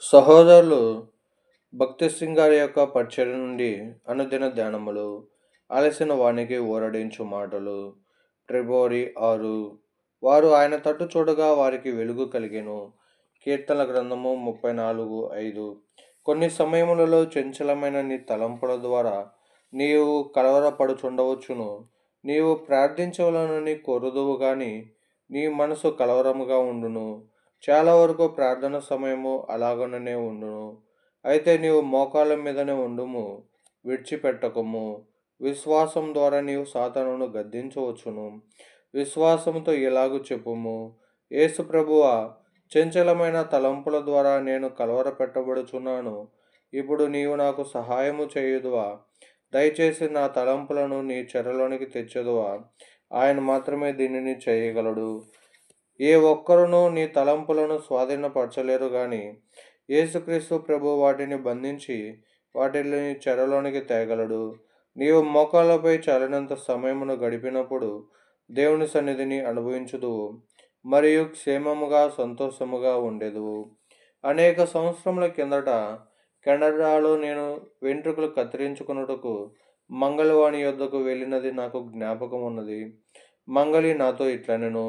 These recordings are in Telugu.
సహోదరులు భక్తి సింగ్ గారి యొక్క పరిచయం నుండి అనుదిన ధ్యానములు అలసిన వానికి ఊరడించు మాటలు. ట్రిబోరి ఆరు. వారు ఆయన తట్టు చూడగా వారికి వెలుగు కలిగెను. కీర్తన గ్రంథము ముప్పై నాలుగు ఐదు. కొన్ని సమయములలో చంచలమైన నీ తలంపుల ద్వారా నీవు కలవరపడుచుండవచ్చును. నీవు ప్రార్థించవలనని కోరుదువు గాని నీ మనసు కలవరముగా ఉండును. చాలా వరకు ప్రార్థన సమయము అలాగనే ఉండును. అయితే నీవు మోకాళ్ళ మీదనే ఉండుము విడిచిపెట్టకము. విశ్వాసం ద్వారా నీవు సాతానును గద్దించవచ్చును. విశ్వాసంతో ఇలాగు చెప్పుము. యేసు ప్రభువ చంచలమైన తలంపుల ద్వారా నేను కలవర పెట్టబడుచున్నాను ఇప్పుడు నీవు నాకు సహాయము చేయుదువా? దయచేసి నా తలంపులను నీ చెరలోనికి తెచ్చేదువా? ఆయన మాత్రమే దీనిని చేయగలడు. ఏ ఒక్కరునూ నీ తలంపులను స్వాధీనపరచలేరు గాని యేసుక్రీస్తు ప్రభు వాటిని బంధించి వాటిని చెరలోనికి తేగలడు. నీవు మోకాళ్ళపై చాలినంత సమయమును గడిపినప్పుడు దేవుని సన్నిధిని అనుభవించదు మరియు క్షేమముగా సంతోషముగా ఉండేదు అనేక సంవత్సరముల కిందట కెనడాలో నేను వెంట్రుకలు కత్తిరించుకున్నటకు మంగళవాణి యొద్దకు వెళ్ళినది నాకు జ్ఞాపకం ఉన్నది మంగళి నాతో ఇట్లా నేను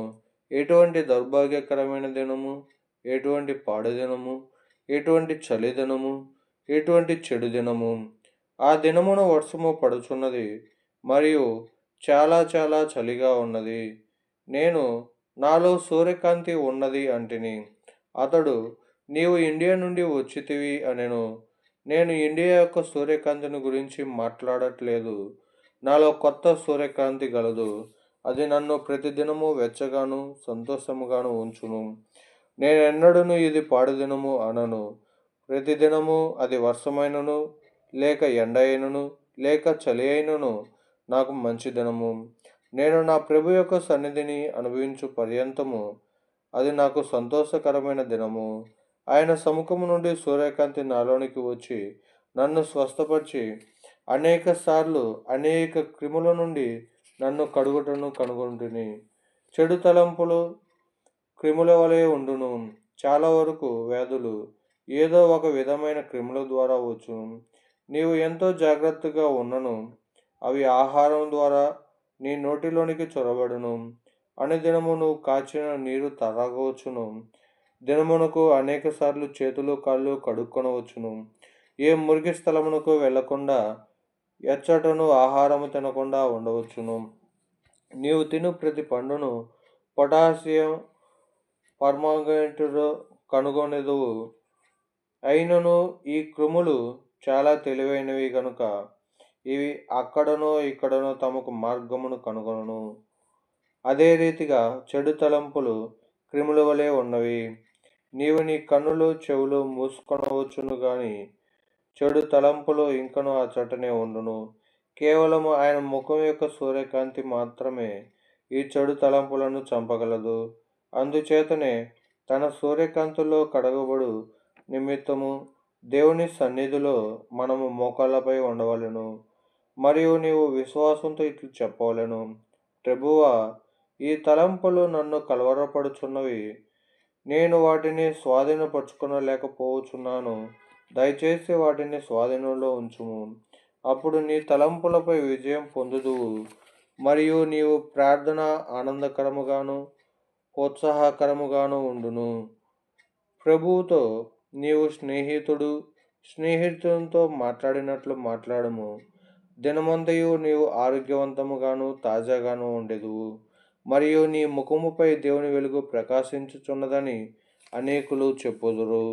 ఎటువంటి దౌర్భాగ్యకరమైన దినము ఎటువంటి పాడు దినము ఎటువంటి చలి దినము ఎటువంటి చెడు దినము. ఆ దినమున వర్షము పడుచున్నది మరియు చాలా చాలా చలిగా ఉన్నది. నేను నాలో సూర్యకాంతి ఉన్నది అంటిని. అతడు నీవు ఇండియా నుండి వచ్చితివి అనెను. నేను ఇండియా యొక్క సూర్యకాంతిని గురించి మాట్లాడట్లేదు. నాలో కొత్త సూర్యకాంతి గలదు. అది నన్ను ప్రతిదినము వెచ్చగాను సంతోషముగాను ఉంచును. నేను ఇది పాడుదినము అనను. ప్రతిదినము అది వర్షమైనను లేక ఎండ అయినను లేక చలి అయినను నాకు మంచి దినము నేను నా ప్రభు యొక్క సన్నిధిని అనుభవించు పర్యంతము. అది నాకు సంతోషకరమైన దినము. ఆయన సముఖము నుండి సూర్యకాంతి నాలోనికి వచ్చి నన్ను స్వస్థపరిచి అనేక సార్లు అనేక క్రిముల నుండి నన్ను కడుగుటను కనుగొంటుని. చెడు తలంపులు క్రిముల వలె ఉండును. చాలా వరకు వ్యాధులు ఏదో ఒక విధమైన క్రిముల ద్వారా వచ్చును నీవు ఎంతో జాగ్రత్తగా ఉన్నను. అవి ఆహారం ద్వారా నీ నోటిలోనికి చొరబడును. దినము నువ్వు కాచిన నీరు తరగవచ్చును. దినమునకు అనేక సార్లు చేతులు కాళ్ళు కడుక్కొనవచ్చును. ఏ మురికి స్థలమునకు వెళ్ళకుండా ఎచ్చటను ఆహారము తినకుండా ఉండవచ్చును. నీవు తిను ప్రతి పండును పొటాషియం పర్మాంగనేటులో కనుగొనెదవు అయినను ఈ క్రిములు చాలా తెలివైనవి కనుక ఇవి అక్కడనో ఇక్కడనో తమకు మార్గమును కనుగొనను. అదే రీతిగా చెడు తలంపులు క్రిముల వలె ఉన్నవి. నీవు నీ కన్నులు చెవులు మూసుకొనవచ్చును కానీ చెడు తలంపులు ఇంకను ఆ చటనే ఉండును. కేవలము ఆయన ముఖం యొక్క సూర్యకాంతి మాత్రమే ఈ చెడు తలంపులను చంపగలదు. అందుచేతనే తన సూర్యకాంతిలో కడగబడు నిమిత్తము దేవుని సన్నిధిలో మనము మోకాళ్ళపై ఉండవలను. మరియు నీవు విశ్వాసంతో ఇట్లు చెప్పవలను. ప్రభువా ఈ తలంపులు నన్ను కలవరపడుచున్నవి. నేను వాటిని స్వాధీనపరచుకొనలేకపోవచ్చున్నాను దయచేసి వాటిని స్వాధీనంలో ఉంచుము. అప్పుడు నీ తలంపులపై విజయం పొందుదువు. మరియు నీవు ప్రార్థన ఆనందకరముగాను ఉత్సాహకరముగాను ఉండును. ప్రభువుతో నీవు స్నేహితుడు స్నేహితునితో మాట్లాడినట్లు మాట్లాడము. దినమంతయు నీవు ఆరోగ్యవంతముగాను తాజాగాను ఉండేదువు. మరియు నీ ముఖముపై దేవుని వెలుగు ప్రకాశించుచున్నదని అనేకులు చెప్పుదురు.